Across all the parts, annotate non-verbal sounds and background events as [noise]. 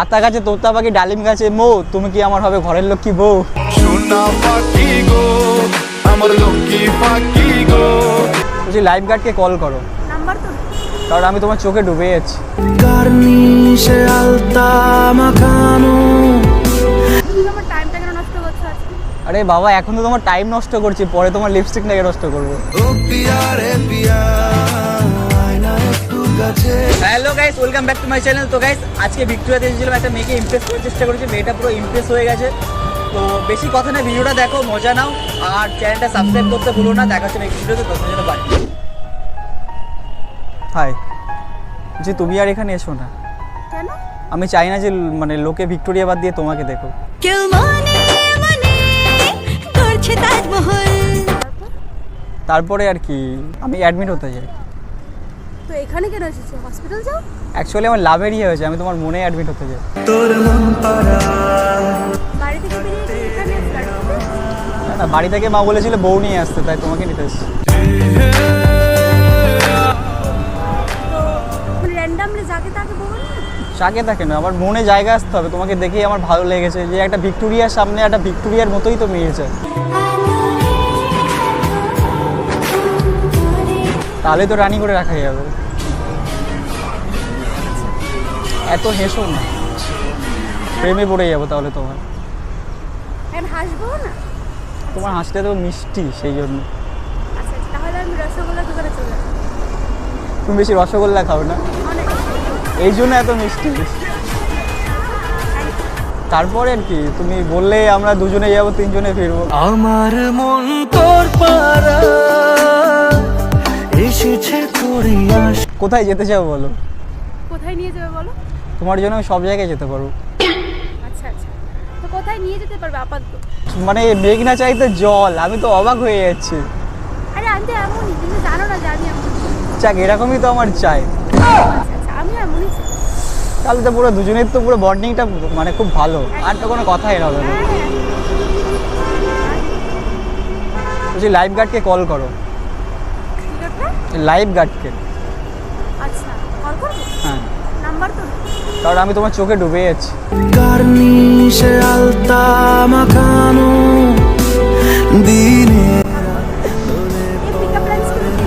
আতা গাছে তোতা পাখি ডালিম গাছে মো তুমি কি আমার হবে ঘরের লক্ষ্মী বউ? সোনা পাখি গো আমার লক্ষ্মী পাখি গো। বলছি লাইফ গার্ডকে কল করো। কারণ আমি তোমার চোখে ডুবে যাচ্ছি। আরে বাবা এখন তো তোমার টাইম নষ্ট করছি পরে তোমার লিপস্টিকটাকে নষ্ট করব। Hello guys welcome back to my channel তো গাইস আজকে ভিক্টোরিয়াতে এসেছিলাম একটা মেয়েকে ইমপ্রেস করার চেষ্টা করেছি। মেয়েটা পুরো ইমপ্রেস হয়ে গেছে। তো বেশি কথা না ভিডিওটা দেখো মজা নাও। আর চ্যানেলটা সাবস্ক্রাইব করতে ভুলো না দেখা হচ্ছে নেক্সট ভিডিওতে তখন যেন বাড়ি হাই যে তুমি আর এখানে এসো না। কেন? আমি চাই না যে মানে লোকে ভিক্টোরিয়া বাদ দিয়ে তোমাকে দেখো কেউ মনে মনে করছে তাজমহল। তারপরে আর কি আমি অ্যাডমিট হতে চাই। তো এখানে কেন এসেছ? হসপিটাল যাও? অ্যাকচুয়ালি আমার লাভের ইয়ে হয়েছে। আমি তোমার মনে অ্যাডমিট হতে চাই। তোর মন পারা বাড়ি থেকে বেরিয়ে এখানে না, না বাড়ি থেকে মা বলেছিল বউ নিয়ে আসতে তাই তোমাকে নিতে এসেছি। তো মানে থাকে না? আমার মনে জায়গা আসতে হবে। তোমাকে দেখেই আমার ভালো লেগেছে যে একটা ভিক্টোরিয়ার সামনে একটা ভিক্টোরিয়ার মতোই তো মেয়েছে। তাহলে তো রানি করে রাখা যাবে। এত হেসো না। প্রেমে পড়ে যাব তাহলে তোমার। হাসবো না? তোমার হাসতে তো মিষ্টি সেই জন্য। আচ্ছা তাহলে আমি রসগোল্লা দোকানে চলে যাব তুমি বেশি রসগোল্লা খাও না। এই জন্য এত মিষ্টি তারপরে আর কি তুমি বললে আমরা দুজনে যাব তিনজনে ফিরবো। আমার মন তোর পারা এসেছে তোরই আশ কোথায় যেতে চাও বলো? কোথায় নিয়ে যাবে বলো? তোমার জন্য আমি সব জায়গায় যেতে পারব। আচ্ছা আচ্ছা। তো কোথায় নিয়ে যেতে পারবে আপাতত? মানে মেঘ না চাইতে জল আমি তো অবাক হয়ে যাচ্ছি। আরে আমি এমনই তুমি জানো না যে আমি এমন যাক এরকমই তো আমার চাই। আচ্ছা আচ্ছা আমি এমনই চাই। তাহলে তো পুরো দুজনের তো পুরো বন্ডিংটা মানে খুব ভালো। আর তো কোনো কথাই হবে না। হ্যাঁ হ্যাঁ। বলছি লাইফ গার্ডকে কল করো। লাইফ গার্ডকে আচ্ছা কল করব? হ্যাঁ। নাম্বার তো কারণ আমি তোমার চোখে ডুবে যাচ্ছি। Garnice alta macano Dine এই পিকআপ লাইনসগুলো কি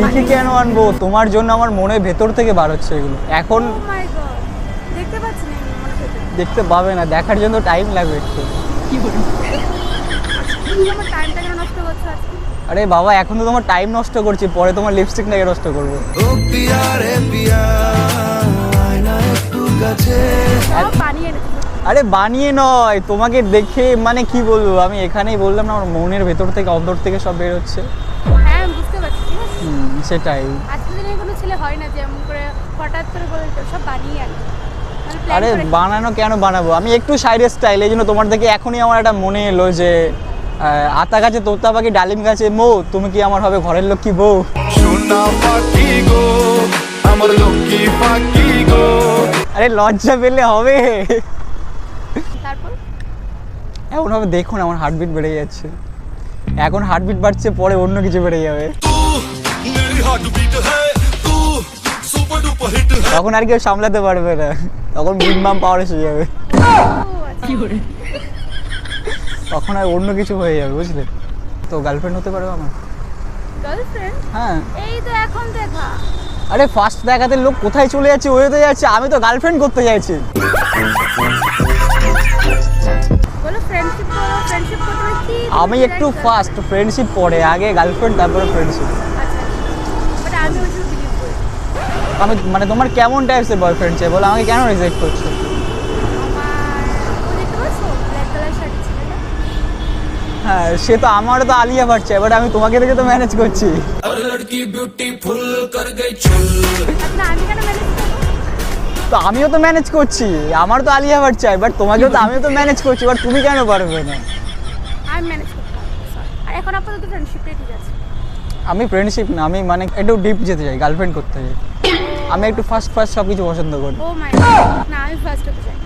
লিখে কেন আনব? তোমার জন্য আমার মনের ভেতর থেকে বার হচ্ছে এগুলো। এখন ও মাই গড দেখতে পাচ্ছি না আমি মনে হচ্ছে দেখতে পাবে না দেখার জন্য টাইম লাগবে একটু। তুমি আমার টাইমটা কেন নষ্ট করছ আজকে? আরে বাবা এখন তো তোমার টাইম নষ্ট করছি পরে তোমার লিপস্টিকটাকে নষ্ট করব। আরে বানিয়ে নয় তোমাকে দেখে মানে কি বলব আমি এখানেই বললাম না আমার মনের ভেতর থেকে অন্তর থেকে সব বের হচ্ছে। হ্যাঁ সেটাই। কোনো ছেলে হয় না যে এমন করে হঠাৎ করে বলে সব বানিয়ে আনে। মানে আরে বানানো কেন বানাবো? আমি একটু সাইডের স্টাইল এই জন্য তোমার দেখে এখনই আমার একটা মনে এলো যে আতা গাছে তোতা পাখি ডালিম গাছে মো তুমি কি আমার হবে ঘরের লক্ষ্মী বউ? আরে লজ্জা পেলে হবে। এমন হবে দেখুন আমার হার্টবিট বেড়ে যাচ্ছে। এখন হার্টবিট বাড়ছে পরে অন্য কিছু বেড়ে যাবে। তখন আর কেউ সামলাতে পারবে না। তখন মিনিমাম পাওয়ার এসে যাবে। আচ্ছা। তখন আর অন্য কিছু হয়ে যাবে বুঝলে? তো গার্লফ্রেন্ড হতে পারবে আমার। গার্লফ্রেন্ড হ্যাঁ। এই তো এখন দেখা। আরে ফার্স্ট দেখাতে লোক কোথায় চলে যাচ্ছে ওয়ে তো যাচ্ছে আমি তো গার্লফ্রেন্ড করতে চাইছি আমি একটু ফার্স্ট ফ্রেন্ডশিপ পরে আগে গার্লফ্রেন্ড তারপরে ফ্রেন্ডশিপ আচ্ছা আমি মানে তোমার কেমন টাইপসের বয়ফ্রেন্ড চাই? বলো আমাকে কেন রিজেক্ট করছ? হ্যাঁ সে তো আমারও তো আলিয়া ভাট চাই বাট আমি তোমাকে দেখে তো ম্যানেজ করছি। আচ্ছা আমি কেন ম্যানেজ করব? তো আমিও তো ম্যানেজ করছি আমার তো আলিয়া ভাট চাই বাট তোমাকেও তো আমিও তো ম্যানেজ করছি বাট তুমি কেন পারবে না? আমি ম্যানেজ করতে পারব sorry। আর এখন আপাতত ফ্রেন্ডশিপটাই ঠিক আছে। আমি ফ্রেন্ডশিপ না আমি মানে একটু ডিপ যেতে চাই গার্লফ্রেন্ড করতে চাই। আমি একটু ফার্স্ট ফার্স্ট সব কিছু পছন্দ করি। ও মাই না আমি ফার্স্ট হতে চাই।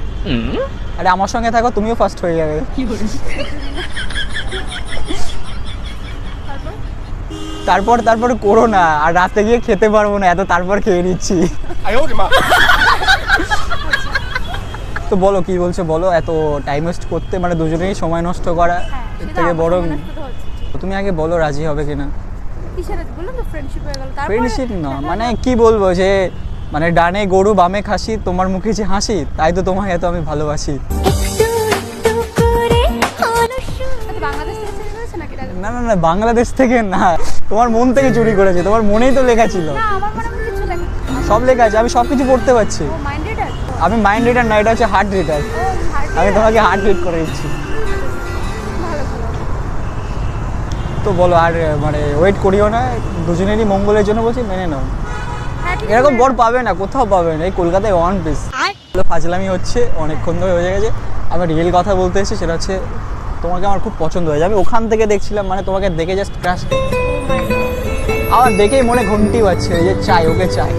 আরে আমার সঙ্গে থাকো তুমিও ফার্স্ট হয়ে যাবে। তারপর তারপর তারপর করো না আর রাতে গিয়ে খেতে পারব না এত তারপর খেয়ে নিচ্ছি। তো বলো কি বলছো বলো এত টাইম ওয়েস্ট করতে মানে দুজনেই সময় নষ্ট করা হ্যাঁ এর থেকে বড় তো তুমি আগে বলো রাজি হবে কিনা? হয়ে ফ্রেন্ডশিপ না মানে কি বলব যে মানে ডানে গরু বামে খাসি তোমার মুখে যে হাসি তাই তো তোমাকে এত আমি ভালোবাসি। না না না বাংলাদেশ থেকে না। তোমার মন থেকে চুরি করেছে তোমার মনেই তো লেখা ছিল। আমার সব লেখা আছে আমি সব কিছু পড়তে পারছি। আমি মাইন্ড রিডার না এটা হচ্ছে হার্ট রিডার আমি তোমাকে হার্ট রিড করে দিচ্ছি। তো বলো আর মানে ওয়েট করিও না দুজনেরই মঙ্গলের জন্য বলছি মেনে নাও। হ্যাঁ, এরকম বর পাবে না কোথাও পাবে না এই কলকাতায় ওয়ান পিস ফাজলামি হচ্ছে অনেকক্ষণ ধরে হয়ে গেছে। আমি রিয়েল কথা বলতে এসেছি সেটা হচ্ছে তোমাকে আমার খুব পছন্দ হয়েছে আমি ওখান থেকে দেখছিলাম মানে তোমাকে দেখে জাস্ট ক্রাশ আমার দেখেই মনে ঘন্টি এই যে চাই ওকে চাই।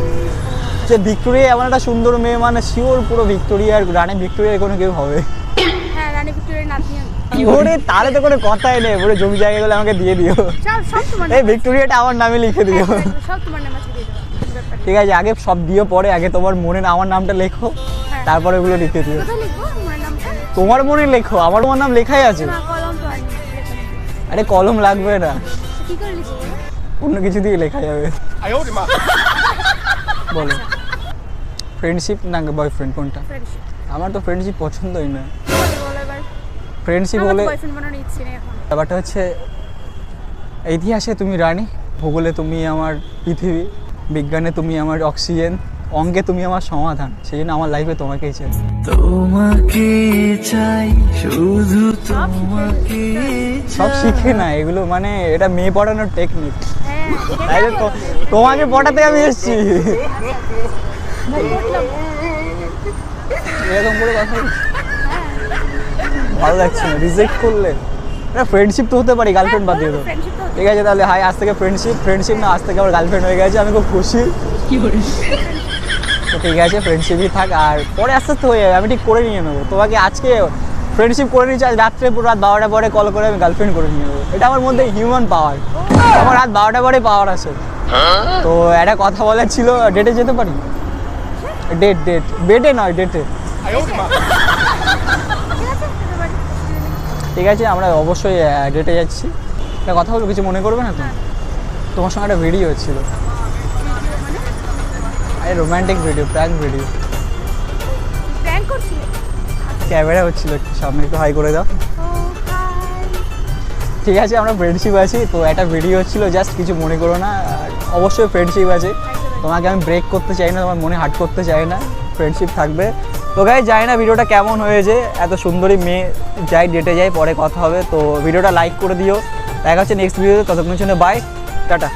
যে ভিক্টোরিয়া এমন একটা সুন্দর মেয়ে মানে শিওর পুরো ভিক্টোরিয়ার রানী ভিক্টোরিয়ার কোনো কেউ হবে। হ্যাঁ। ওরে তাহলে তো কোনো কথাই নেই পুরো জমি জায়গাগুলো আমাকে দিয়ে দিও। এই ভিক্টোরিয়াটা আমার নামে লিখে দিও। হ্যাঁ, নেই। ঠিক আছে আগে সব দিও পরে আগে তোমার মনে আমার নামটা লেখো। হ্যাঁ। তারপরে ওগুলো লিখে দিও। তোমার মনে লেখো আমার মনে নাম লেখাই আছে। আরে কলম লাগবে না। অন্য কিছু দিয়ে লেখা যাবে। [laughs] বলো। ফ্রেন্ডশিপ না বয়ফ্রেন্ড কোনটা? আমার তো ফ্রেন্ডশিপ পছন্দই না। ফ্রেন্ডশিপ বলে ব্যাপারটা হচ্ছে ইতিহাসে তুমি রানী ভূগোলে তুমি আমার পৃথিবী বিজ্ঞানে তুমি আমার অক্সিজেন অঙ্কে তুমি আমার সমাধান সেই জন্য আমার লাইফে তোমাকেই চাই। তোমাকে চাই শুধু তোমাকে সব শিখে না এগুলো মানে এটা মেয়ে পড়ানোর টেকনিক হ্যাঁ, তাই তো তোমাকে পটাতে আমি এসেছি। এরকম করে কথা ভালো লাগছে না রিজেক্ট করলে। এটা ফ্রেন্ডশিপ তো হতে পারি গার্লফ্রেন্ড বাদ দিয়ে friendship তো ঠিক আছে তাহলে হাই আজ থেকে ফ্রেন্ডশিপ ফ্রেন্ডশিপ না আজ থেকে আমার গার্লফ্রেন্ড হয়ে গেছে আমি খুব খুশি। তো ঠিক আছে ফ্রেন্ডশিপই থাক আর পরে আস্তে আস্তে হয়ে যাবে আমি ঠিক করে নিয়ে নেব। তোমাকে আজকে ফ্রেন্ডশিপ করে নিয়েছি আজ রাত্রে পুরো রাত বারোটা পরে কল করে আমি গার্লফ্রেন্ড করে নিয়ে নেব। এটা আমার মধ্যে হিউম্যান পাওয়ার আমার রাত বারোটা পরে পাওয়ার আছে তো একটা কথা বলার ছিল ডেটে যেতে পারি? ডেট ডেট বেডে নয় ডেটে ঠিক আছে আমরা অবশ্যই ডেটে যাচ্ছি। একটা কথা বলব কিছু মনে করবে না তো? হ্যাঁ। তোমার সঙ্গে একটা ভিডিও ছিল। আরে romantic video prank video Prank করছিলে? ক্যামেরা হচ্ছিল একটু সামনে একটু হাই করে দাও ঠিক আছে আমরা ফ্রেন্ডশিপ আছি তো একটা ভিডিও হচ্ছিল জাস্ট কিছু মনে করো না অবশ্যই ফ্রেন্ডশিপ আছে। তোমাকে আমি ব্রেক করতে চাই না তোমার মনে হার্ট করতে চাই না ফ্রেন্ডশিপ থাকবে। তো গাই জানি না ভিডিওটা কেমন হয়েছে এত সুন্দরী মেয়ে যাই ডেটে যাই পরে কথা হবে তো ভিডিওটা লাইক করে দিও। দেখা হচ্ছে নেক্সট ভিডিওতে ততক্ষণের জন্য বাই টাটা।